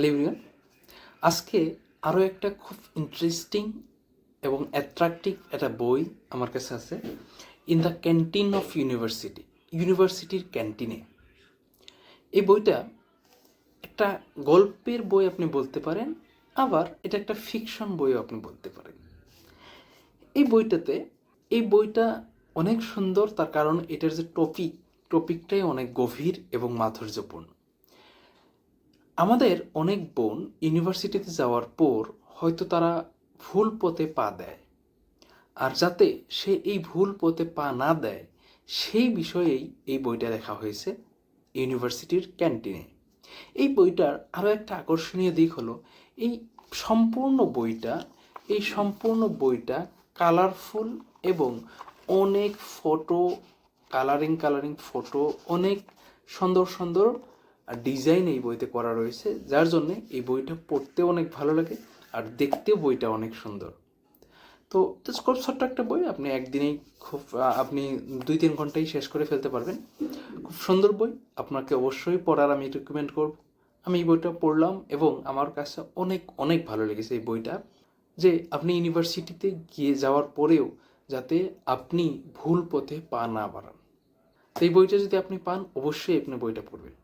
Hello everyone আজকে আরও একটা খুব ইন্টারেস্টিং এবং অ্যাট্রাকটিভ একটা বই আমার কাছে আছে in the canteen of university ইউনিভার্সিটির ক্যান্টিনে এই বইটা একটা গল্পের বই আপনি বলতে পারেন, আবার এটা একটা ফিকশন বইও আপনি বলতে পারেন। এই বইটাতে, এই বইটা অনেক সুন্দর, তার কারণ এটার যে টপিক টপিকটাই অনেক গভীর এবং মাধুর্যপূর্ণ। আমাদের অনেক বোন ইউনিভার্সিটিতে যাওয়ার পর হয়তো তারা ভুল পথে পা দেয়। আর যাতে সে এই ভুল পথে পা না দেয়, সেই বিষয়েই এই বইটা লেখা হয়েছে ইউনিভার্সিটির ক্যান্টিনে। এই বইটার আরও একটা আকর্ষণীয় দিক হলো, এই সম্পূর্ণ বইটা, এই সম্পূর্ণ বইটা কালারফুল এবং অনেক ফটো, কালারিং কালারিং ফটো, অনেক সুন্দর সুন্দর ডিজাইন এই বইতে করা রয়েছে, যার জন্যে এই বইটা পড়তে অনেক ভালো লাগে আর দেখতেও বইটা অনেক সুন্দর। তো খুব ছোট্ট একটা বই, আপনি একদিনেই খুব, আপনি দুই তিন ঘন্টায় শেষ করে ফেলতে পারবেন। খুব সুন্দর বই, আপনাকে অবশ্যই পড়ার আমি রিকমেন্ড করব। আমি এই বইটা পড়লাম এবং আমার কাছে অনেক অনেক ভালো লেগেছে এই বইটা, যে আপনি ইউনিভার্সিটিতে গিয়ে যাওয়ার পরেও যাতে আপনি ভুল পথে পা না বাড়ান। তো এই বইটা যদি আপনি পান, অবশ্যই আপনি বইটা পড়বেন।